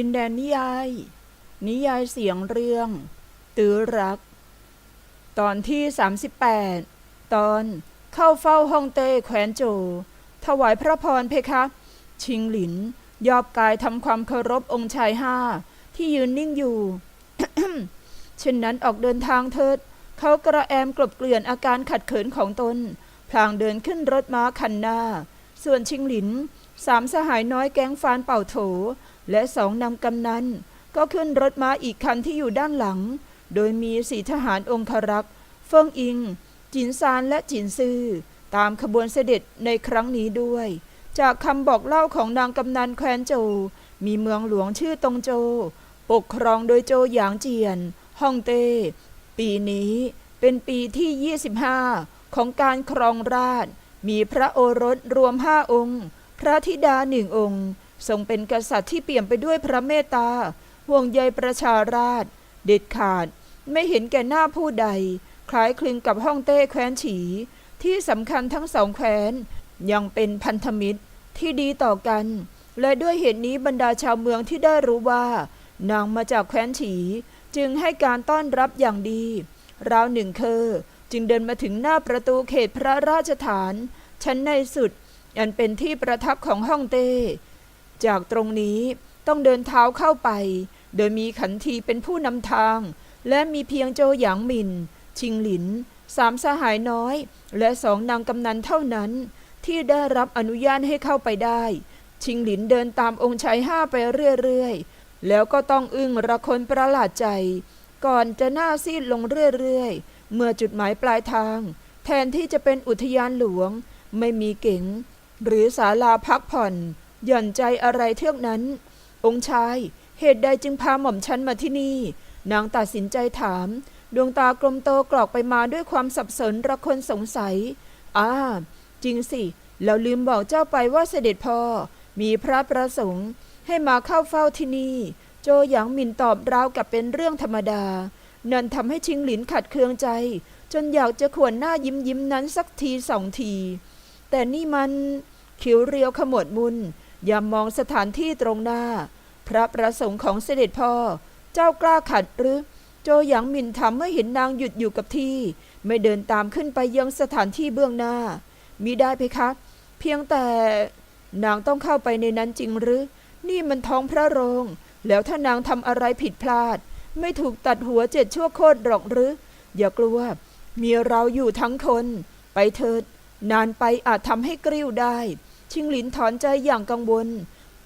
ดินแดนนิยาย นิยายเสียงเรื่อง ตื้อรัก ตอนที่ 38 ตอนเข้าเฝ้าฮ่องเต้แขวนโจ ถวายพระพรเพคะ ชิงหลิน ยอบกายทำความเคารพองค์ชายห้า ที่ยืนนิ่งอยู่ เช่นนั้นออกเดินทางเถิด เขากระแอมกลบเกลื่อนอาการขัดเขินของตน พลางเดินขึ้นรถม้าคันหน้า ส่วนชิงหลินสามสหายน้อยแก๊งฟานเป่าโถ และสองนำกำนันก็ขึ้นรถม้าอีกคันที่อยู่ด้านหลัง โดยมีสีทหารองครักษ์เฟิงอิง จินซานและจินซือตามขบวนเสด็จในครั้งนี้ด้วย จากคำบอกเล่าของนางกำนันแคว้นโจ มีเมืองหลวงชื่อตงโจ ปกครองโดยโจหยางเจียนฮ่องเต้ ปีนี้เป็นปีที่ 25 ของการครองราชมีพระโอรสรวมห้าองค์ พระธิดาหนึ่งองค์ ทรงเป็นกษัตริย์ที่เปี่ยมไปด้วยพระเมตตาห่วงใยประชาราษฎร์เด็ดขาด ไม่เห็นแก่หน้าผู้ใด คล้ายคลึงกับฮ่องเต้แคว้นฉี ที่สำคัญทั้งสองแคว้น ยังเป็นพันธมิตรที่ดีต่อกัน และด้วยเหตุนี้บรรดาชาวเมืองที่ได้รู้ว่า นางมาจากแคว้นฉี จึงให้การต้อนรับอย่างดี ราวหนึ่งเคอจึงเดินมาถึงหน้าประตูเขตพระราชฐาน ชั้นในสุด อันเป็นที่ประทับของฮ่องเต้ จากตรงนี้ต้องเดินเท้าเข้าไป โดยมีขันทีเป็นผู้นำทาง และมีเพียงโจหยางมิน ชิงหลิน สามสหายน้อย และสองนางกำนันเท่านั้น ที่ได้รับอนุญาตให้เข้าไปได้ ชิงหลินเดินตามองค์ชายห้าไปเรื่อยๆ แล้วก็ต้องอึ้งระคนประหลาดใจ ก่อนจะหน้าซีดลงเรื่อยๆ เมื่อจุดหมายปลายทาง แทนที่จะเป็นอุทยานหลวง ไม่มีเก๋งหรือศาลาพักผ่อน หย่อนใจอะไรเทือกนั้น องค์ชาย เหตุใดจึงพาหม่อมฉันมาที่นี่ นางตัดสินใจถาม ดวงตากลมโตกรอกไปมาด้วยความสับสนระคนสงสัยอ่าจริงสิ เราลืมบอกเจ้าไปว่าเสด็จพ่อ มีพระประสงค์ ให้มาเข้าเฝ้าที่นี่ โจหยางหมินตอบราวกับเป็นเรื่องธรรมดา นั่นทำให้ชิงหลินขัดเคืองใจ จนอยากจะขวนหน้ายิ้มยิ้มนั้นสักทีสองที แต่นี่มันคิ้วเรียวขมวดมุน ยามมองสถานที่ตรงหน้า พระประสงค์ของเสด็จพ่อ เจ้ากล้าขัดหรือ โจหยางหมินทำเมื่อเห็นนางหยุดอยู่กับที่ ไม่เดินตามขึ้นไปยังสถานที่เบื้องหน้ามิได้เพคะ เพียงแต่นางต้องเข้าไปในนั้นจริงหรือ นี่มันท้องพระโรง แล้วถ้านางทำอะไรผิดพลาด ไม่ถูกตัดหัวเจ็ดชั่วโคตรหรอกหรือ อย่ากลัว มีเราอยู่ทั้งคน ไปเถิด นานไปอาจทำให้กริ้วได้ ชิงหลินถอนใจอย่างกังวล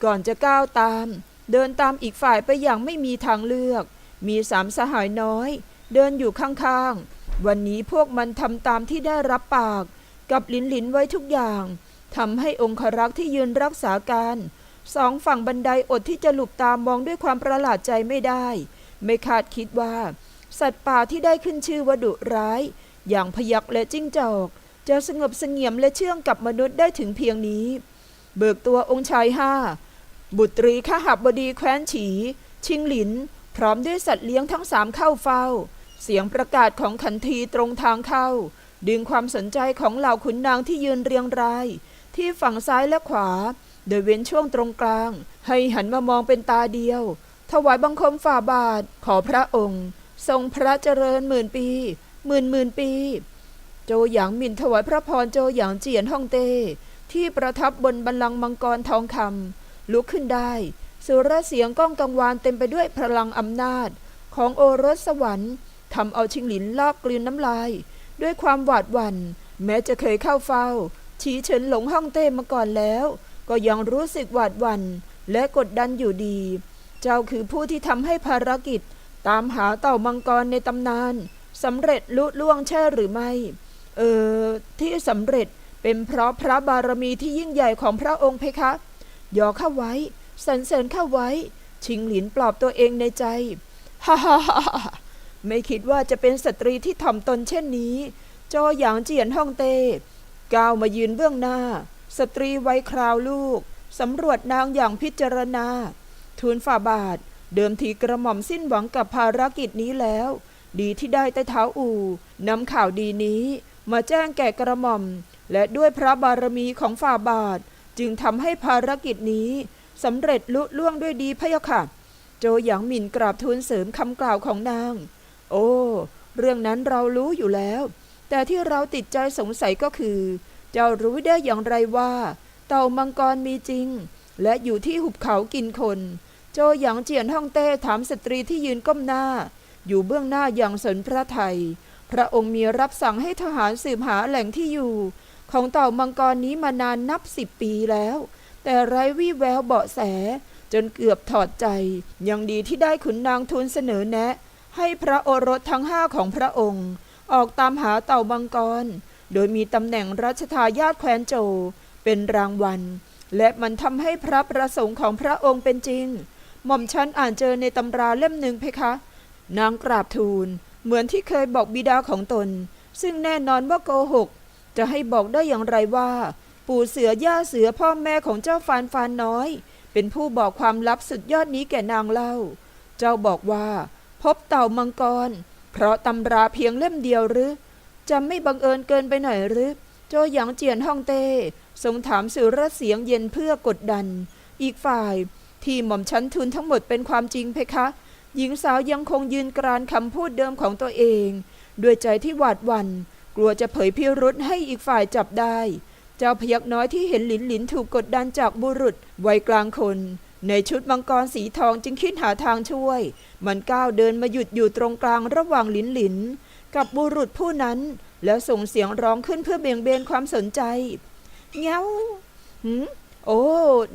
ก่อนจะก้าวตาม เดินตามอีกฝ่ายไปอย่างไม่มีทางเลือก มีสามสหายน้อย เดินอยู่ข้างๆ วันนี้พวกมันทำตามที่ได้รับปาก กับหลินหลินไว้ทุกอย่างทำให้องครักษ์ที่ยืนรักษาการสองฝั่งบันไดอดที่จะหลุบตามมองด้วยความประหลาดใจไม่ได้ ไม่คาดคิดว่า สัตว์ป่าที่ได้ขึ้นชื่อว่าดุร้าย อย่างพยักและจิ้งจอก จะสงบเสงี่ยมและเชื่องกับมนุษย์ได้ถึงเพียงนี้ เบิกตัวองค์ชายห้า บุตรีข้าหับดีแคว้นฉี ชิงหลิน พร้อมด้วยสัตว์เลี้ยงทั้งสามเข้าเฝ้า เสียงประกาศของขันทีตรงทางเข้า ดึงความสนใจของเหล่าขุนนางที่ยืนเรียงราย ที่ฝั่งซ้ายและขวา โดยเว้นช่วงตรงกลาง ให้หันมามองเป็นตาเดียว ถวายบังคมฝ่าบาทขอพระองค์ ทรงพระเจริญหมื่นปี หมื่นหมื่นปี โจหยางหมินถวายพระพรโจหยางเจียนฮ่องเต้ ที่ประทับบนบัลลังก์มังกรทองคำลุกขึ้นได้ สุรเสียงก้องกังวานเต็มไปด้วยพลังอำนาจ ของโอรสสวรรค์ทำเอาชิงหลินลอกกลืนน้ำลาย ด้วยความหวาดหวัน่น แม้จะเคยเข้าเฝ้าฉีเฉินหลงฮ่องเต้มาก่อนแล้ว ก็ยังรู้สึกหวาดหวัน่นและกดดันอยู่ดี เจ้าคือผู้ที่ทำให้ภารกิจ ตามหาเต่ามังกรในตำนานสำเร็จลุล่วงใช่หรือไม่ เออที่สำเร็จเป็นเพราะพระบารมีที่ยิ่งใหญ่ของพระองค์เพคะยอเข้าไว้สรรเสริญเข้าไว้ ชิงหลินปลอบตัวเองในใจฮ่าฮ่าฮ่าไม่คิดว่าจะเป็นสตรีที่ถ่อมตนเช่นนี้ จอหยางเจียนฮ่องเต้ก้าวมายืนเบื้องหน้า สตรีไว้คราวลูกสำรวจนางอย่างพิจารณา ทูลฝ่าบาท เดิมทีกระหม่อมสิ้นหวังกับภารกิจนี้แล้ว ดีที่ได้ใต้เท้าอู่นำข่าวดีนี้ มาแจ้งแก่กระหม่อม และด้วยพระบารมีของฝ่าบาท จึงทำให้ภารกิจนี้สำเร็จลุล่วงด้วยดีพะยะค่ะ โจหยางหมิ่นกราบทูลเสริมคำกล่าวของนาง โอ้ เรื่องนั้นเรารู้อยู่แล้ว แต่ที่เราติดใจสงสัยก็คือ เจ้ารู้ได้อย่างไรว่า เต่ามังกรมีจริง และอยู่ที่หุบเขากินคน โจหยางเจียนฮ่องเต้ถามสตรีที่ยืนก้มหน้า อยู่เบื้องหน้าอย่างสนพระไทย พระองค์มีรับสั่งให้ทหารสืบหาแหล่งที่อยู่ ของเต่ามังกรนี้มานานนับสิบปีแล้ว แต่ไร้วี่แววเบาะแส จนเกือบถอดใจ ยังดีที่ได้ขุนนางทูลเสนอแนะ ให้พระโอรสทั้งห้าของพระองค์ ออกตามหาเต่ามังกร โดยมีตำแหน่งรัชทายาทแคว้นโจ เป็นรางวัล และมันทำให้พระประสงค์ของพระองค์เป็นจริง หม่อมฉันอ่านเจอในตำราเล่มหนึ่งเพคะ นางกราบทูล เหมือนที่เคยบอกบิดาของตน ซึ่งแน่นอนว่าโกหก จะให้บอกได้อย่างไรว่า ปู่เสือย่าเสือพ่อแม่ของเจ้าฟานฟานน้อย เป็นผู้บอกความลับสุดยอดนี้แก่นางเล่า เจ้าบอกว่า พบเต่ามังกร เพราะตำราเพียงเล่มเดียวหรือจะไม่บังเอิญเกินไปหน่อยหรือโจหยางเจียนฮ่องเต้ทรงถามสื่อระเสียงเย็นเพื่อกดดัน อีกฝ่ายที่หม่อมชั้นทุนทั้งหมดเป็นความจริงเพคะ หญิงสาวยังคงยืนกรานคำพูดเดิมของตัวเอง ด้วยใจที่หวาดหวัน่นกลัวจะเผยพิรุษให้อีกฝ่ายจับได้ เจ้าพยักน้อยที่เห็นหลินหลินถูกกดดันจากบุรุษวัยกลางคน ในชุดมังกรสีทองจึงคิดหาทางช่วย มันก้าวเดินมาหยุดอยู่ตรงกลางระหว่างหลินหลิน กับบุรุษผู้นั้น แล้วส่งเสียงร้องขึ้นเพื่อเบี่ยงเบนความสนใจเงี้ยวหืมโอ้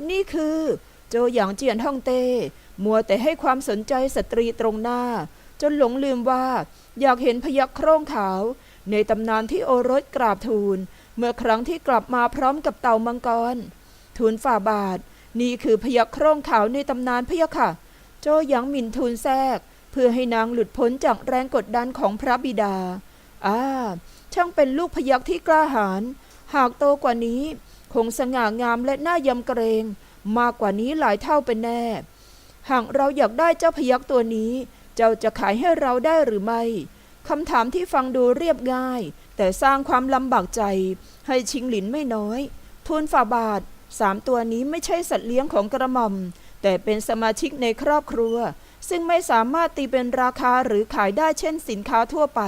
นี่คือ โจหยางเจียนฮ่องเต้ มัวแต่ให้ความสนใจสตรีตรงหน้า จนหลงลืมว่า อยากเห็นพยักโคร่งขาว ในตำนานที่โอรสกราบทูล เมื่อครั้งที่กลับมาพร้อมกับเต่ามังกร ทูลฝ่าบาท นี่คือพยักโคร่งขาวในตำนานพยักค่ะ โจยางหมินทูลแทรก เพื่อให้นางหลุดพ้นจากแรงกดดันของพระบิดาอ่าช่างเป็นลูกพยักที่กล้าหาญหากโตกว่านี้ คงสง่างามและน่ายำเกรง มากกว่านี้หลายเท่าเป็นแน่ หากเราอยากได้เจ้าพยักตัวนี้ เจ้าจะขายให้เราได้หรือไม่คำถามที่ฟังดูเรียบง่าย แต่สร้างความลำบากใจ ให้ชิงหลินไม่น้อย ทูลฝ่าบาทสามตัวนี้ไม่ใช่สัตว์เลี้ยงของกระหม่อม แต่เป็นสมาชิกในครอบครัว ซึ่งไม่สามารถตีเป็นราคาหรือขายได้เช่นสินค้าทั่วไป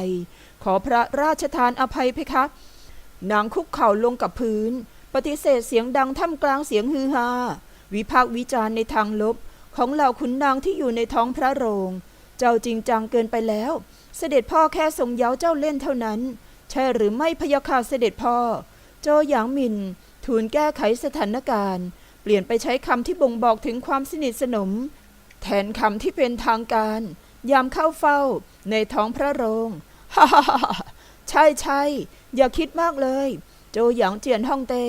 ขอพระราชทานอภัยเพคะนางคุกเข่าลงกับพื้น ปฏิเสธเสียงดังท่ามกลางเสียงฮือฮาวิพากษ์วิจารณ์ในทางลบ ของเหล่าขุนนางที่อยู่ในท้องพระโรง เจ้าจริงจังเกินไปแล้ว เสด็จพ่อแค่ทรงเย้าเจ้าเล่นเท่านั้น ใช่หรือไม่พยาคาเสด็จพ่อ โจหยางมินทูลแก้ไขสถานการณ์ เปลี่ยนไปใช้คำที่บ่งบอกถึงความสนิทสนม แทนคำที่เป็นทางการ ยามเข้าเฝ้า ในท้องพระโรงฮ่าฮ่าฮ่าใช่ใช่อย่าคิดมากเลย โจหยางเจียนฮ่องเต้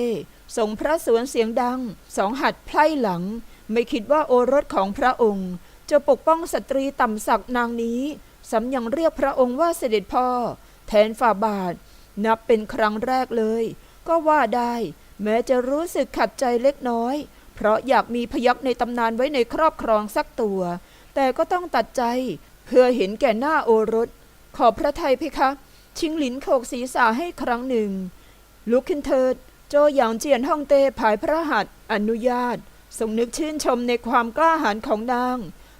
ส่งพระสวนเสียงดัง สองหัดไพล่หลัง ไม่คิดว่าโอรสของพระองค์ จะปกป้องสตรีต่ำสักนางนี้สำยังเรียกพระองค์ว่าเสด็จพ่อ แทนฝ่าบาท นับเป็นครั้งแรกเลย ก็ว่าได้ แม้จะรู้สึกขัดใจเล็กน้อย เพราะอยากมีพยักในตำนานไว้ในครอบครองสักตัว แต่ก็ต้องตัดใจ เพื่อเห็นแก่หน้าโอรส ขอพระทัยเพคะ ชิงหลินโขกศีรษะให้ครั้งหนึ่ง ลุกขึ้นเถิด โจหยางเจียนฮ่องเต้ผายพระหัตอนุญาต ทรงนึกชื่นชมในความกล้าหาญของนาง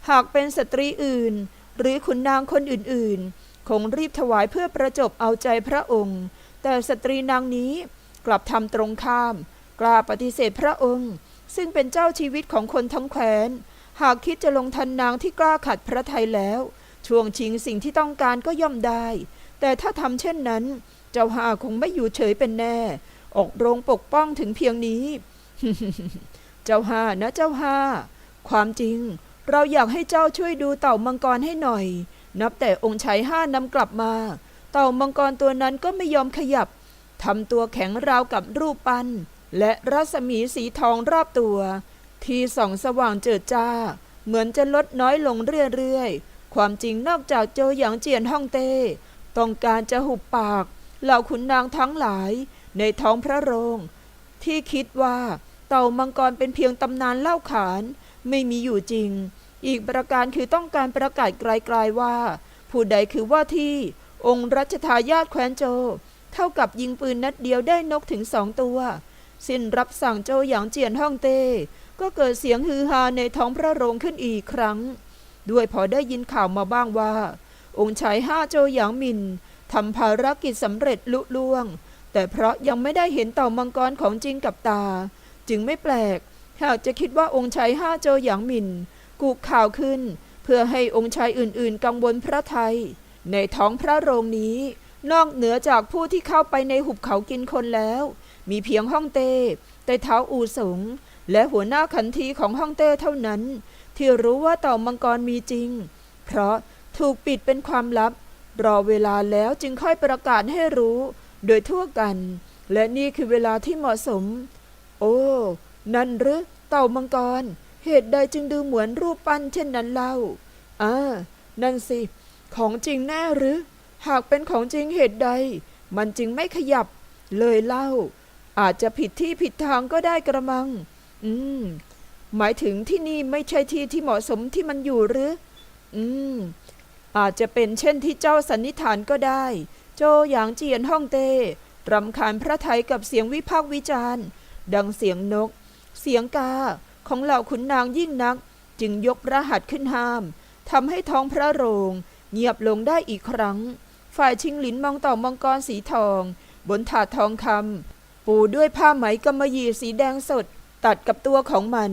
หากเป็นสตรีอื่น หรือขุนนางคนอื่นๆ คงรีบถวายเพื่อประจบเอาใจพระองค์ แต่สตรีนางนี้กลับทำตรงข้าม กล้าปฏิเสธพระองค์ ซึ่งเป็นเจ้าชีวิตของคนทั้งแคว้น หากคิดจะลงทันนางที่กล้าขัดพระทัยแล้ว ช่วงชิงสิ่งที่ต้องการก็ย่อมได้ แต่ถ้าทำเช่นนั้น เจ้าหาคงไม่อยู่เฉยเป็นแน่ ออกโรงปกป้องถึงเพียงนี้ เจ้าห้านะเจ้าห้า ความจริง เราอยากให้เจ้าช่วยดูเต่ามังกรให้หน่อย นับแต่องค์ชายห้านำกลับมา เต่ามังกรตัวนั้นก็ไม่ยอมขยับทำตัวแข็งราวกับรูปปั้นและรัศมีสีทองรอบตัว ที่ส่องสว่างเจิดจ้า เหมือนจะลดน้อยลงเรื่อยๆ ความจริงนอกจากโจหยางเจียนฮ่องเต้ ต้องการจะหุบปาก เหล่าขุนนางทั้งหลายในท้องพระโรง ที่คิดว่า เต่ามังกรเป็นเพียงตำนานเล่าขาน ไม่มีอยู่จริง อีกประการคือต้องการประกาศไกลๆว่า ผู้ใดคือว่าที่องค์รัชทายาทแคว้นโจ เท่ากับยิงปืนนัดเดียวได้นกถึงสองตัว สิ้นรับสั่งโจหยางเจียนฮ่องเต้ก็เกิดเสียงฮือฮาในท้องพระโรงขึ้นอีกครั้ง ด้วยพอได้ยินข่าวมาบ้างว่า องค์ชายห้าโจหยางมินทำภารกิจสำเร็จลุล่วง แต่เพราะยังไม่ได้เห็นเต่ามังกรของจริงกับตา จึงไม่แปลก หากจะคิดว่าองค์ชายห้าโจหยางหมินกุข่าวขึ้น เพื่อให้องค์ชายอื่นๆ กังวลพระไทย ในท้องพระโรงนี้ นอกเหนือจากผู้ที่เข้าไปในหุบเขากินคนแล้ว มีเพียงห้องเต้ไต้เท้าอูสง และหัวหน้าขันทีของห้องเต้เท่านั้น ที่รู้ว่าเต่ามังกรมีจริง เพราะถูกปิดเป็นความลับ รอเวลาแล้วจึงค่อยประกาศให้รู้ โดยทั่วกัน และนี่คือเวลาที่เหมาะสม โอ้ นั่นหรือเต่ามังกร เหตุใดจึงดูเหมือนรูปปั้นเช่นนั้นเล่าอ่านั่นสิ ของจริงแน่หรือ หากเป็นของจริงเหตุใด มันจึงไม่ขยับ เลยเล่า อาจจะผิดที่ผิดทางก็ได้กระมัง อืม หมายถึงที่นี่ไม่ใช่ที่ที่เหมาะสมที่มันอยู่หรือ อืม อาจจะเป็นเช่นที่เจ้าสันนิษฐานก็ได้ โจหยางเจียนฮ่องเต้รำคาญพระไทยกับเสียงวิพากษ์วิจารณ์ ดังเสียงนก เสียงกาของเหล่าขุนนางยิ่งนัก จึงยกพระหัตถ์ขึ้นห้ามทำให้ท้องพระโรง เงียบลงได้อีกครั้ง ฝ่ายชิงหลินมองต่อมังกรสีทอง บนถาดทองคำปูด้วยผ้าไหมกำมะหยี่สีแดงสด ตัดกับตัวของมัน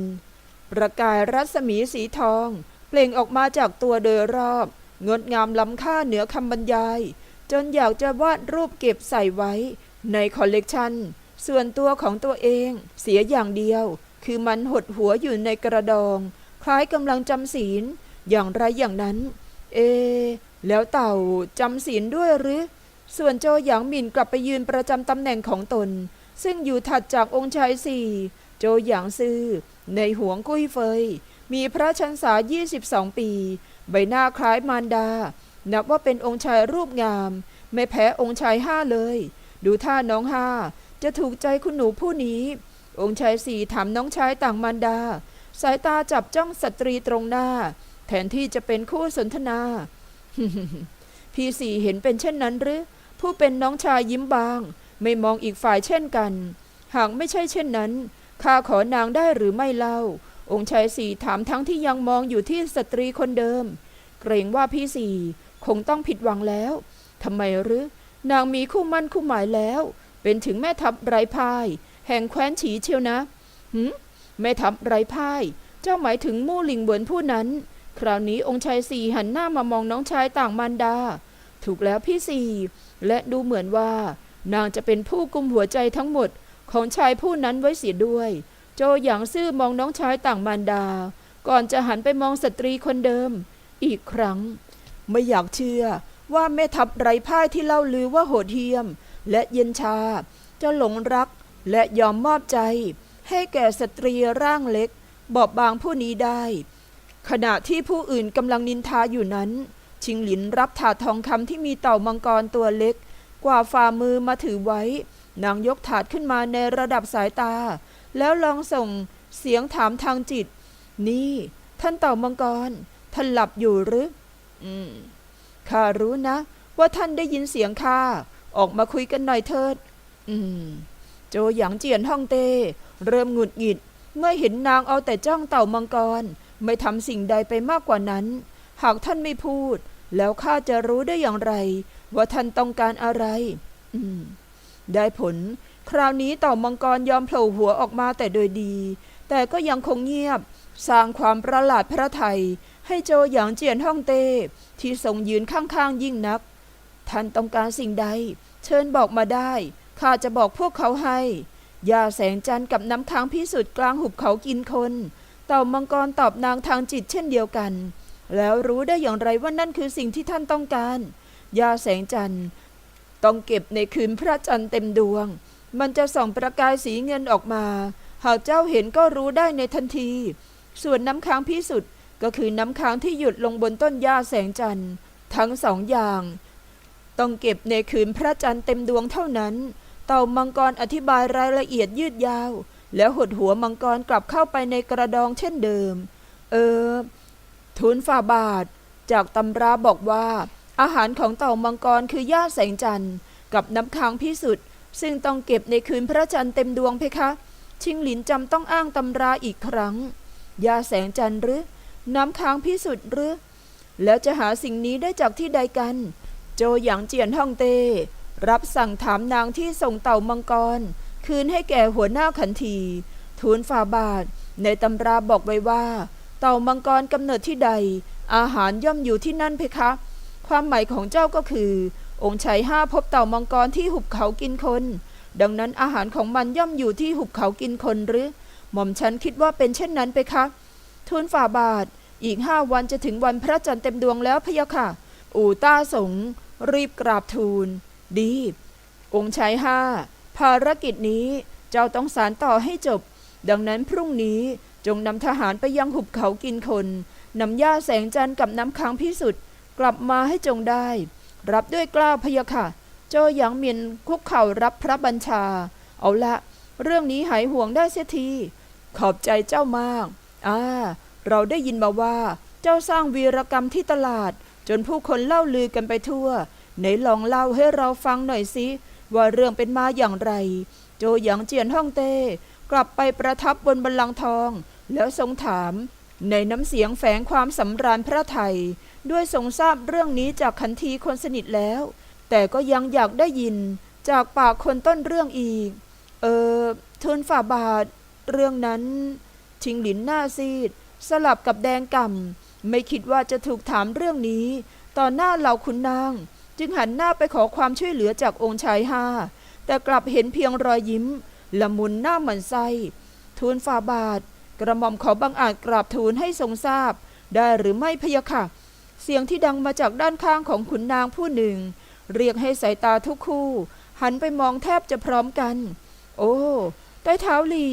ประกายรัศมีสีทอง เปล่งออกมาจากตัวโดยรอบ งดงามล้ำค่าเหนือคำบรรยาย จนอยากจะวาดรูปเก็บใส่ไว้ในคอลเลกชัน ส่วนตัวของตัวเองเสียอย่างเดียว คือมันหดหัวอยู่ในกระดอง คล้ายกำลังจำศีล อย่างไรอย่างนั้น เอ แล้วเต่าจำศีลด้วยหรือ ส่วนโจหยางหมินกลับไปยืนประจำตำแหน่งของตน ซึ่งอยู่ถัดจากองค์ชายสี่โจหยางซื่อ ในหวงกุ้ยเฟย มีพระชันษา 22 ปี ใบหน้าคล้ายมารดา นับว่าเป็นองค์ชายรูปงาม ไม่แพ้องค์ชายห้าเลย ดูท่าน้องห้า จะถูกใจคุณหนูผู้นี้ องค์ชายสี่ถามน้องชายต่างมารดา สายตาจับจ้องสตรีตรงหน้า แทนที่จะเป็นคู่สนทนา พี่สี่เห็นเป็นเช่นนั้นหรือ ผู้เป็นน้องชายยิ้มบาง ไม่มองอีกฝ่ายเช่นกัน หากไม่ใช่เช่นนั้นข้าขอนางได้หรือไม่เล่า องค์ชายสี่ถามทั้งที่ยังมองอยู่ที่สตรีคนเดิม เกรงว่าพี่สี่คงต้องผิดหวังแล้วทำไมหรือนางมีคู่มั่นคู่หมายแล้ว เป็นถึงแม่ทัพไร้พ่าย แห่งแคว้นฉีเชียวนะหืมแม่ทัพไร้พ่าย เจ้าหมายถึงมู่หลิงเหวินผู้นั้น คราวนี้องค์ชายสี่หันหน้ามามองน้องชายต่างมารดา ถูกแล้วพี่สี่และดูเหมือนว่า นางจะเป็นผู้กุมหัวใจทั้งหมดของชายผู้นั้นไว้เสียด้วย โจหยางซื่อมองน้องชายต่างมารดา ก่อนจะหันไปมองสตรีคนเดิม อีกครั้ง ไม่อยากเชื่อว่าแม่ทัพไร้พ่ายที่เล่าลือว่าโหดเหี้ยม และเย็นชา จะหลงรักและยอมมอบใจ ให้แก่สตรีร่างเล็ก บอบบางผู้นี้ได้ ขณะที่ผู้อื่นกำลังนินทาอยู่นั้น ชิงหลินรับถาดทองคำที่มีเต่ามังกรตัวเล็ก กว่าฝ่ามือมาถือไว้ นางยกถาดขึ้นมาในระดับสายตา แล้วลองส่งเสียงถามทางจิต นี่ ท่านเต่ามังกร ท่านหลับอยู่หรือ อืมข้ารู้นะ ว่าท่านได้ยินเสียงข้า ออกมาคุยกันหน่อยเถิด อืม โจหยางเจียนฮ่องเต้ เริ่มหงุดหงิด เมื่อเห็นนางเอาแต่จ้องเต่ามังกร ไม่ทำสิ่งใดไปมากกว่านั้น หากท่านไม่พูด แล้วข้าจะรู้ได้อย่างไร ว่าท่านต้องการอะไร อืม ได้ผล คราวนี้เต่ามังกรยอมโผล่หัวออกมาแต่โดยดี แต่ก็ยังคงเงียบ สร้างความประหลาดพระไทยให้โจหยางเจียนฮ่องเต้ที่ทรงยืนข้างๆยิ่งนัก ท่านต้องการสิ่งใด เชิญบอกมาได้ ข้าจะบอกพวกเขาให้ยาแสงจันทร์กับน้ำค้างพิสุทธิ์กลางหุบเขากินคน เต่ามังกรตอบนางทางจิตเช่นเดียวกัน แล้วรู้ได้อย่างไรว่านั่นคือสิ่งที่ท่านต้องการ ยาแสงจันทร์ต้องเก็บในคืนพระจันทร์เต็มดวง มันจะส่องประกายสีเงินออกมา หากเจ้าเห็นก็รู้ได้ในทันที ส่วนน้ำค้างพิสุทธิ์ก็คือน้ำค้างที่หยุดลงบนต้นหญ้าแสงจันทร์ ทั้งสองอย่าง ต้องเก็บในคืนพระจันทร์เต็มดวงเท่านั้น เต่ามังกรอธิบายรายละเอียดยืดยาว แล้วหดหัวมังกรกลับเข้าไปในกระดองเช่นเดิม เออทูลฝ่าบาท จากตำราบอกว่า อาหารของเต่ามังกรคือหญ้าแสงจันทร์ กับน้ำค้างพิสุทธิ์ซึ่งต้องเก็บในคืนพระจันทร์เต็มดวงเพคะ ชิงหลินจำต้องอ้างตำราอีกครั้งยาแสงจันทร์หรือ น้ำค้างพิสุทธิ์หรือแล้วจะหาสิ่งนี้ได้จากที่ใดกัน โจหยางเจียนฮ่องเต้ รับสั่งถามนางที่ส่งเต่ามังกร คืนให้แก่หัวหน้าขันที ทูลฝ่าบาท ในตำราบอกไว้ว่า เต่ามังกรกำเนิดที่ใด อาหารย่อมอยู่ที่นั่นเพคะ ความหมายของเจ้าก็คือ องค์ชายห้าพบเต่ามังกรที่หุบเขากินคน ดังนั้นอาหารของมันย่อมอยู่ที่หุบเขากินคนหรือ หม่อมฉันคิดว่าเป็นเช่นนั้นไปคะ ทูลฝ่าบาท อีกห้าวันจะถึงวันพระจันทร์เต็มดวงแล้วพะยะค่ะ อู่ต้าสงรีบกราบทูล ดี องค์ชายห้า ภารกิจนี้เจ้าต้องสารต่อให้จบ ดังนั้นพรุ่งนี้จงนำทหารไปยังหุบเขากินคนนำย่าแสงจันทร์กับน้ำค้างพิสุทธิ์กลับมาให้จงได้ รับด้วยกล้าพะยะค่ะโจหยางเมียนคุกเข่ารับพระบัญชา เอาละ เรื่องนี้หายห่วงได้เสียที ขอบใจเจ้ามาก อ่า เราได้ยินมาว่า เจ้าสร้างวีรกรรมที่ตลาด จนผู้คนเล่าลือกันไปทั่ว ไหนลองเล่าให้เราฟังหน่อยสิว่าเรื่องเป็นมาอย่างไร โจหยางเจียนฮ่องเต้กลับไปประทับบนบัลลังทอง แล้วทรงถามในน้ำเสียงแฝงความสำราญพระไทย ด้วยทรงทราบเรื่องนี้จากขันทีคนสนิทแล้ว แต่ก็ยังอยากได้ยินจากปากคนต้นเรื่องอีก เออทูลฝ่าบาท เรื่องนั้น ชิงหลินหน้าซีด สลับกับแดงก่ำ ไม่คิดว่าจะถูกถามเรื่องนี้ ต่อหน้าเหล่าขุนนาง จึงหันหน้าไปขอความช่วยเหลือจากองค์ชายห้า แต่กลับเห็นเพียงรอยยิ้ม ละมุนหน้าเหมือนไส้ทูลฝ่าบาท กระหม่อมขอบังอาจกราบทูลให้ทรงทราบ ได้หรือไม่พะยะค่ะ เสียงที่ดังมาจากด้านข้างของขุนนางผู้หนึ่ง เรียกให้สายตาทุกคู่ หันไปมองแทบจะพร้อมกัน โอ้ใต้เท้าหลี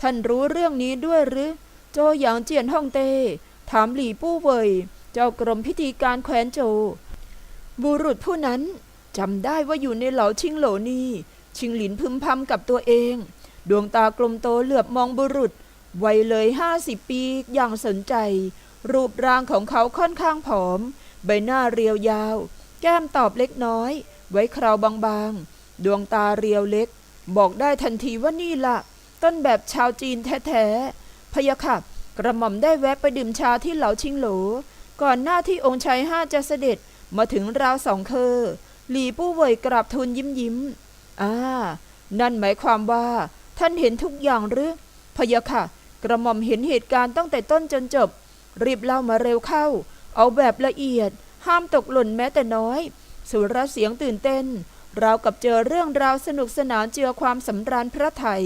ท่านรู้เรื่องนี้ด้วยหรือ โจหยางเจียนฮ่องเต้ ถามหลี่ปู้เว่ยเจ้ากรมพิธีการแคว้นโจ บุรุษผู้นั้นจำได้ว่าอยู่ในเหล่าชิงโหลนีชิงหลินพึมพำกับตัวเอง ดวงตากลมโตเหลือบมองบุรุษวัยเลยห้าสิบปีอย่างสนใจ รูปร่างของเขาค่อนข้างผอม ใบหน้าเรียวยาว แก้มตอบเล็กน้อย ไว้คราวบางๆ ดวงตาเรียวเล็ก บอกได้ทันทีว่านี่ละต้นแบบชาวจีนแท้ๆพะยะค่ะ กระหม่อมได้แวะไปดื่มชาที่เหลาชิงโหล ก่อนหน้าที่องค์ชายห้าจะเสด็จมาถึงราวสองเคอหลีปู้เว่ยกราบทูลยิ้มยิ้มอ่านั่นหมายความว่า ท่านเห็นทุกอย่างหรือพะยะค่ะ กระหม่อมเห็นเหตุการณ์ตั้งแต่ต้นจนจบ รีบเล่ามาเร็วเข้า เอาแบบละเอียด ห้ามตกหล่นแม้แต่น้อย สุรเสียงตื่นเต้นราวกับเจอเรื่องราวสนุกสนานเจือความสำราญพระไทย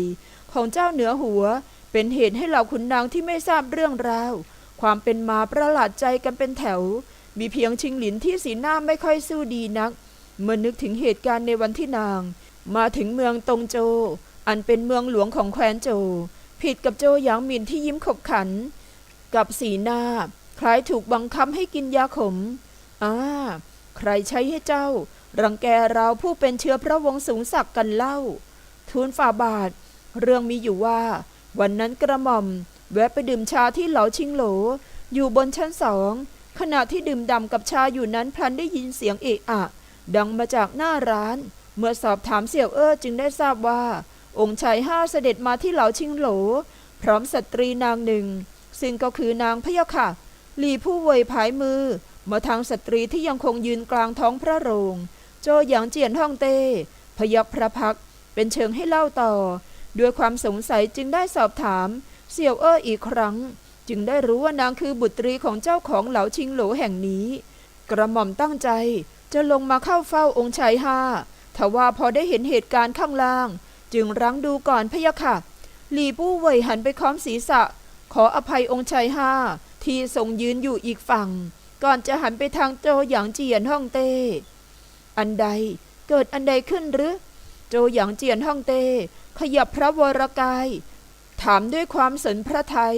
ของเจ้าเหนือหัว เป็นเหตุให้เหล่าขุนนางที่ไม่ทราบเรื่องราว ความเป็นมาประหลาดใจกันเป็นแถว มีเพียงชิงหลินที่สีหน้าไม่ค่อยสู้ดีนัก เมื่อนึกถึงเหตุการณ์ในวันที่นาง มาถึงเมืองตงโจ อันเป็นเมืองหลวงของแคว้นโจ ผิดกับโจหยางหมินที่ยิ้มขบขัน กับสีหน้า คล้ายถูกบังคับให้กินยาขมอ่าใครใช้ให้เจ้า รังแกเราผู้เป็นเชื้อพระวงศ์สูงศักดิ์กันเล่า ทูลฝ่าบาท เรื่องมีอยู่ว่า วันนั้นกระหม่อม แวะไปดื่มชาที่เหลาชิงโหล อยู่บนชั้นสอง ขณะที่ดื่มด่ำกับชาอยู่นั้นพลันได้ยินเสียงเอะอะ ดังมาจากหน้าร้าน เมื่อสอบถามเสี่ยวเอ้อจึงได้ทราบว่า องค์ชายห้าเสด็จมาที่เหลาชิงโหล พร้อมสตรีนางหนึ่ง ซึ่งก็คือนางพะยะค่ะหลีผู้เวยผายมือมาทางสตรีที่ยังคงยืนกลางท้องพระโรง โจหยางเจียนฮ่องเต้พยักพระพักเป็นเชิงให้เล่าต่อ ด้วยความสงสัยจึงได้สอบถามเสี่ยวเอ้ออีกครั้ง จึงได้รู้ว่านางคือบุตรีของเจ้าของเหลาชิงโหลแห่งนี้ กระหม่อมตั้งใจจะลงมาเข้าเฝ้าองค์ชายห้าทว่าพอได้เห็นเหตุการณ์ข้างล่าง จึงรั้งดูก่อนพะยะค่ะหลีปู้เว่ยหันไปค้อมศีรษะ ขออภัยองค์ชายห้าที่ทรงยืนอยู่อีกฝั่ง ก่อนจะหันไปทางโจหยางเจียนฮ่องเต้ อันใดเกิดอันใดขึ้นหรือ โจหยางเจียนฮ่องเต้ขยับพระวรกาย ถามด้วยความสนพระไทย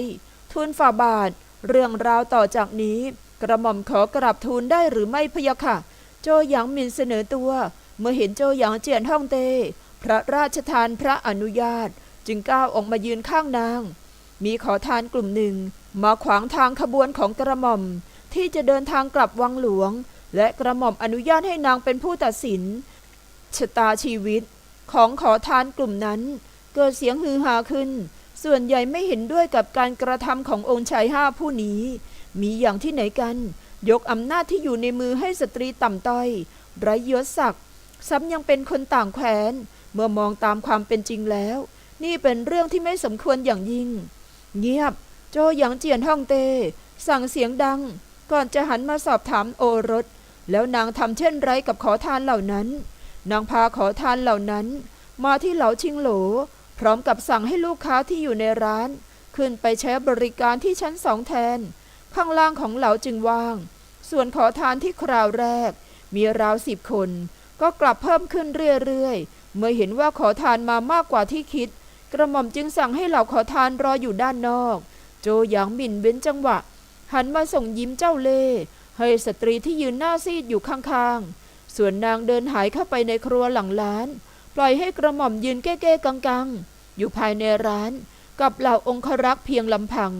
ทูลฝ่าบาท เรื่องราวต่อจากนี้ กระหม่อมขอกราบทูลได้หรือไม่พะยะค่ะ โจหยางมินเสนอตัว เมื่อเห็นโจหยางเจียนฮ่องเต้พระราชทานพระอนุญาต จึงก้าวออกมายืนข้างนาง มีขอทานกลุ่มหนึ่ง มาขวางทางขบวนของกระหม่อม ที่จะเดินทางกลับวังหลวง และกระหม่อมอนุญาตให้นางเป็นผู้ตัดสินชะตาชีวิต ของขอทานกลุ่มนั้น เกิดเสียงฮือฮาขึ้น ส่วนใหญ่ไม่เห็นด้วยกับการกระทำขององค์ชายห้าผู้นี้ มีอย่างที่ไหนกัน ยกอำนาจที่อยู่ในมือให้สตรีต่ำต้อยไร้ยศศักดิ์ซ้ำยังเป็นคนต่างแคว้น เมื่อมองตามความเป็นจริงแล้ว นี่เป็นเรื่องที่ไม่สมควรอย่างยิ่ง เงียบ โจหยางเจียนฮ่องเต้สั่งเสียงดัง ก่อนจะหันมาสอบถามโอรส แล้วนางทำเช่นไรกับขอทานเหล่านั้น นางพาขอทานเหล่านั้น มาที่เหลาชิงโหล พร้อมกับสั่งให้ลูกค้าที่อยู่ในร้าน ขึ้นไปใช้บริการที่ชั้นสองแทน ข้างล่างของเหลาจึงว่าง ส่วนขอทานที่คราวแรก มีราวสิบคน ก็กลับเพิ่มขึ้นเรื่อยๆ เมื่อเห็นว่าขอทานมามากกว่าที่คิด กระหม่อมจึงสั่งให้เหล่าขอทานรออยู่ด้านนอก โจหยางหมิ่นเว้นจังหวะ หันมาส่งยิ้มเจ้าเล่ให้สตรีที่ยืนหน้าซีดอยู่ข้างๆ ส่วนนางเดินหายเข้าไปในครัวหลังร้าน ปล่อยให้กระหม่อมยืนเก้ๆกังๆอยู่ภายในร้าน กับเหล่าองครักษ์เพียงลำพัง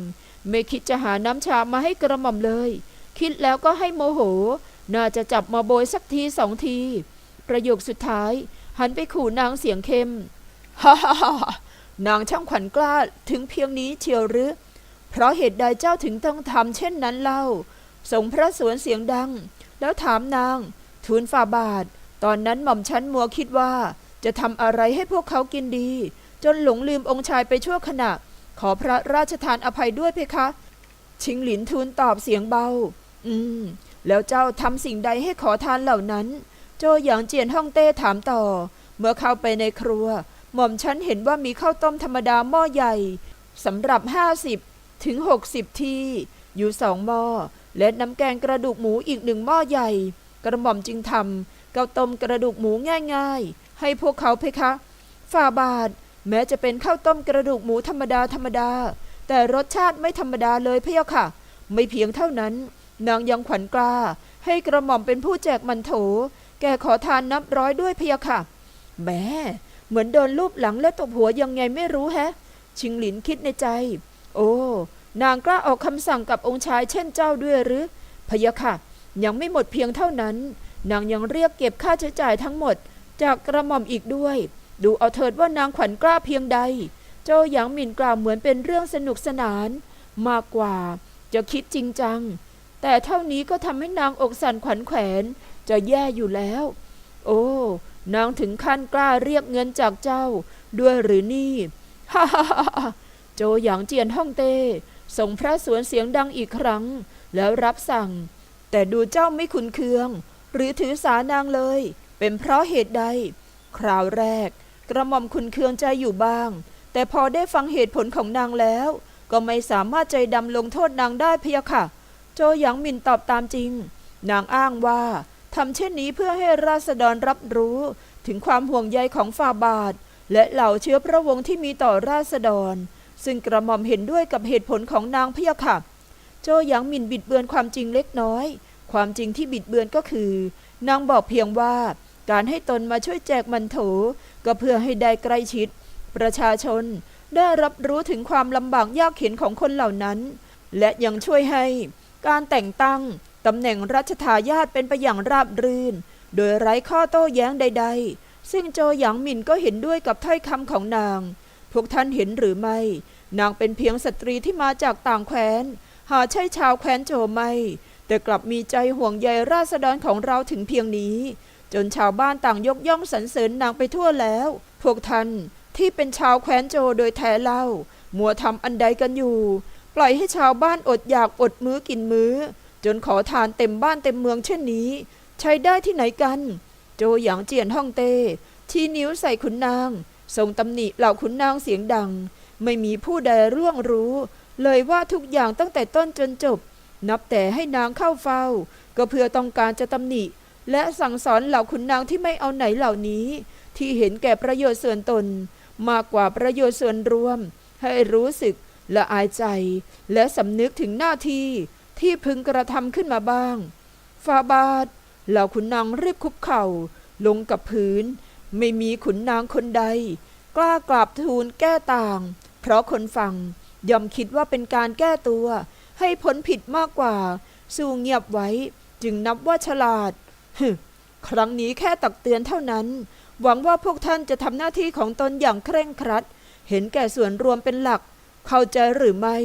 ไม่คิดจะหาน้ำชามาให้กระหม่อมเลย คิดแล้วก็ให้โมโห น่าจะจับมาโบยสักทีสองที ประโยคสุดท้าย หันไปขู่นางเสียงเข้มฮ่าฮ่าฮ่านางช่างขวัญกล้าถึงเพียงนี้เชียวหรือ เพราะเหตุใดเจ้าถึงต้องทำเช่นนั้นเล่าส่งพระสวนเสียงดัง แล้วถามนาง ทูลฝ่าบาท ตอนนั้นหม่อมชั้นมัวคิดว่า จะทำอะไรให้พวกเขากินดี จนหลงลืมองค์ชายไปชั่วขณะ ขอพระราชทานอภัยด้วยเพคะ ชิงหลินทูลตอบเสียงเบา อืม แล้วเจ้าทำสิ่งใดให้ขอทานเหล่านั้น โจหยางเจียนฮ่องเต้ถามต่อ เมื่อเข้าไปในครัว หม่อมฉันเห็นว่ามีข้าวต้มธรรมดาหม้อใหญ่สำหรับห้าสิบถึงหกสิบที่ อยู่สองหม้อและน้ำแกงกระดูกหมูอีกหนึ่งหม้อใหญ่ กระหม่อมจึงทำข้าต้มกระดูกหมูง่ายๆ ให้พวกเขาเพคะฝ่าบาท แม้จะเป็นข้าวต้มกระดูกหมูธรรมดาธรรมดา แต่รสชาติไม่ธรรมดาเลยเพะค่ะ ไม่เพียงเท่านั้น นางยังขวัญกล้า ให้กระหม่อมเป็นผู้แจกมันโถ แกขอทานนับร้อยด้วยเพะค่ะแหมเหมือนโดนลูบหลังและตบหัวยังไงไม่รู้แฮะ ชิงหลินคิดในใจ โอ้ นางกล้าออกคำสั่งกับองค์ชายเช่นเจ้าด้วยหรือพะยะค่ะ ยังไม่หมดเพียงเท่านั้น นางยังเรียกเก็บค่าใช้จ่ายทั้งหมด จากกระหม่อมอีกด้วย ดูเอาเถิดว่านางขวัญกล้าเพียงใด เจ้าหยางหมิ่นกล่าวเหมือนเป็นเรื่องสนุกสนาน มากกว่า จะคิดจริงจัง แต่เท่านี้ก็ทำให้นางอกสั่นขวัญแขวน จะแย่อยู่แล้ว โอ้นางถึงขั้นกล้าเรียกเงินจากเจ้า ด้วยหรือนี่ฮ่าฮ่าฮ่าฮ่าโจหยางเจียนฮ่องเต้ส่งพระสวนเสียงดังอีกครั้ง แล้วรับสั่ง แต่ดูเจ้าไม่ขุนเคือง หรือถือสานางเลย เป็นเพราะเหตุใด คราวแรก กระหม่อมขุนเคืองใจอยู่บ้าง แต่พอได้ฟังเหตุผลของนางแล้ว ก็ไม่สามารถใจดำลงโทษนางได้เพะยค่ะ โจหยางหมินตอบตามจริง นางอ้างว่าทำเช่นนี้เพื่อให้ราษฎรรับรู้ถึงความห่วงใยของฝ่าบาท และเหล่าเชื้อพระวงศ์ที่มีต่อราษฎร ซึ่งกระหม่อมเห็นด้วยกับเหตุผลของนางพะยะค่ะ โจหยางหมินบิดเบือนความจริงเล็กน้อย ความจริงที่บิดเบือนก็คือนางบอกเพียงว่าการให้ตนมาช่วยแจกมันโถ ก็เพื่อให้ได้ใกล้ชิด ประชาชนได้รับรู้ถึงความลำบากยากเข็นของคนเหล่านั้น และยังช่วยให้การแต่งตั้งตำแหน่งรัชทายาทเป็นไปอย่างราบรื่น โดยไร้ข้อโต้แย้งใด ๆ ซึ่งโจหยางหมินก็เห็นด้วยกับถ้อยคำของนาง พวกท่านเห็นหรือไม่ นางเป็นเพียงสตรีที่มาจากต่างแคว้น หาใช่ชาวแคว้นโจไม่ แต่กลับมีใจห่วงใยราษฎรของเราถึงเพียงนี้ จนชาวบ้านต่างยกย่องสรรเสริญนางไปทั่วแล้ว พวกท่านที่เป็นชาวแคว้นโจโดยแท้เล่า มัวทำอันใดกันอยู่ ปล่อยให้ชาวบ้านอดอยากอดมื้อกินมื้อ จนขอทานเต็มบ้านเต็มเมืองเช่นนี้ ใช้ได้ที่ไหนกัน โจหยางเจียนฮ่องเต้ชี้นิ้วใส่ขุนนางทรงตำหนิเหล่าขุนนางเสียงดัง ไม่มีผู้ใดร่วงรู้ เลยว่าทุกอย่างตั้งแต่ต้นจนจบ นับแต่ให้นางเข้าเฝ้า ก็เพื่อต้องการจะตำหนิ และสั่งสอนเหล่าขุนนางที่ไม่เอาไหนเหล่านี้ ที่เห็นแก่ประโยชน์ส่วนตน มากกว่าประโยชน์ส่วนรวม ให้รู้สึกละอายใจ และสำนึกถึงหน้าที่ที่พึงกระทำขึ้นมาบ้างฟาบาทเหล่าขุนนางรีบคุกเข่า ลงกับพื้น ไม่มีขุนนางคนใด กล้ากราบทูลแก้ต่าง เพราะคนฟังย่อมคิดว่าเป็นการแก้ตัว ให้ผลผิดมากกว่า สู้เงียบไว้ จึงนับว่าฉลาดฮึครั้งนี้แค่ตักเตือนเท่านั้น หวังว่าพวกท่านจะทำหน้าที่ของตนอย่างเคร่งครัด เห็นแก่ส่วนรวมเป็นหลัก เข้าใจหรือไม่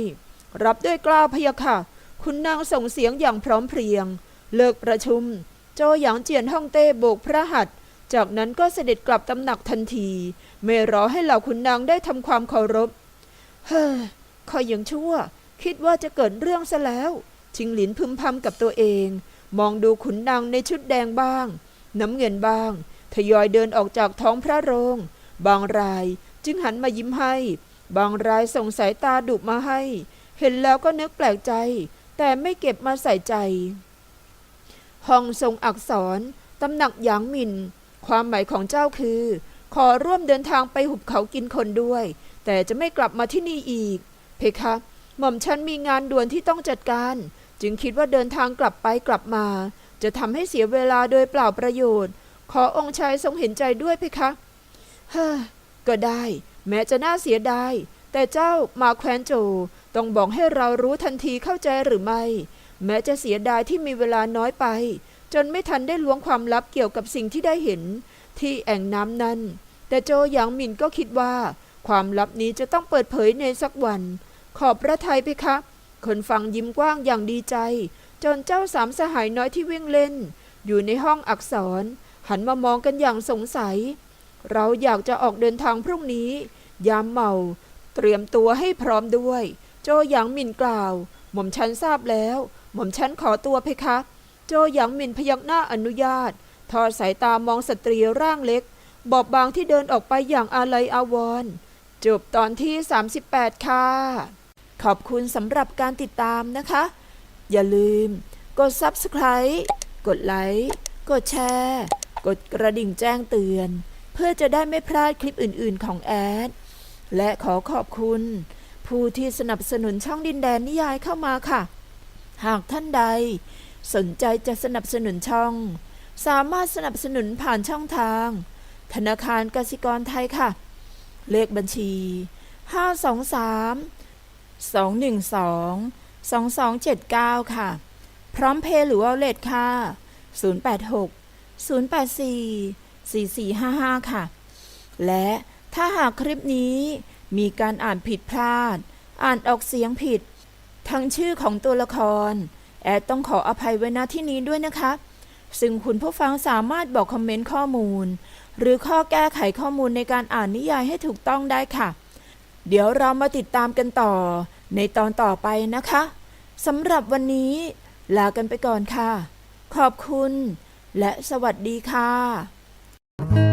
รับด้วยกล้าพะยะค่ะ คุณนางส่งเสียงอย่างพร้อมเพรียง เลิกประชุม โจหยางเจียนฮ่องเต้โบกพระหัตถ์จากนั้นก็เสด็จกลับตำหนักทันที ไม่รอให้เหล่าขุนนางได้ทำความเคารพ เฮ้อคอยยังชั่ว คิดว่าจะเกิดเรื่องซะแล้ว ชิงหลินพึมพำกับตัวเอง มองดูขุนนางในชุดแดงบ้าง น้ำเงินบ้าง ทยอยเดินออกจากท้องพระโรง บางรายจึงหันมายิ้มให้ บางรายส่งสายตาดุมาให้ เห็นแล้วก็นึกแปลกใจ แต่ไม่เก็บมาใส่ใจ ห้องทรงอักษรตำหนักหยางหมิน ความหมายของเจ้าคือ ขอร่วมเดินทางไปหุบเขากินคนด้วย แต่จะไม่กลับมาที่นี่อีก เพคะ หม่อมฉันมีงานด่วนที่ต้องจัดการ จึงคิดว่าเดินทางกลับไปกลับมา จะทำให้เสียเวลาโดยเปล่าประโยชน์ ขอองค์ชายทรงเห็นใจด้วยเพคะ เฮ้อ ก็ได้ แม้จะน่าเสียดาย แต่เจ้ามาแคว้นโจ ต้องบอกให้เรารู้ทันทีเข้าใจหรือไม่ แม้จะเสียดายที่มีเวลาน้อยไป จนไม่ทันได้ล้วงความลับเกี่ยวกับสิ่งที่ได้เห็น ที่แอ่งน้ำนั้น แต่โจหยางหมินก็คิดว่า ความลับนี้จะต้องเปิดเผยในสักวัน ขอบพระทัยเพคะ คนฟังยิ้มกว้างอย่างดีใจ จนเจ้าสามสหายน้อยที่วิ่งเล่น อยู่ในห้องอักษร หันมามองกันอย่างสงสัย เราอยากจะออกเดินทางพรุ่งนี้ ยามเมา เตรียมตัวให้พร้อมด้วย โจหยางหมินกล่าว หม่อมฉันทราบแล้ว หม่อมฉันขอตัวเพคะ โจหยางหมินพยักหน้าอนุญาต ทอดสายตามองสตรีร่างเล็ก บอบบางที่เดินออกไปอย่างอาลัยอาวรณ์จบตอนที่ 38 ค่ะ ขอบคุณสำหรับการติดตามนะคะ อย่าลืม กด Subscribe กดไลค์กดแชร์ กดกระดิ่งแจ้งเตือน เพื่อจะได้ไม่พลาดคลิปอื่นๆของแอด และขอขอบคุณ ผู้ที่สนับสนุนช่องดินแดนนิยายเข้ามาค่ะ หากท่านใด สนใจจะสนับสนุนช่อง สามารถสนับสนุนผ่านช่องทาง ธนาคารกสิกรไทยค่ะ เลขบัญชี 523 212 2279 ค่ะ พร้อมเพย์หรือว่าเลทค่ะ 086 084 4455 ค่ะ และถ้าหากคลิปนี้มีการอ่านผิดพลาด อ่านออกเสียงผิด ทั้งชื่อของตัวละคร แอดต้องขออภัยไว้ณที่นี้ด้วยนะคะ ซึ่งคุณผู้ฟังสามารถบอกคอมเมนต์ข้อมูล หรือข้อแก้ไขข้อมูลในการอ่านนิยายให้ถูกต้องได้ค่ะ เดี๋ยวเรามาติดตามกันต่อ ในตอนต่อไปนะคะสำหรับวันนี้ลากันไปก่อนค่ะ ขอบคุณ และสวัสดีค่ะ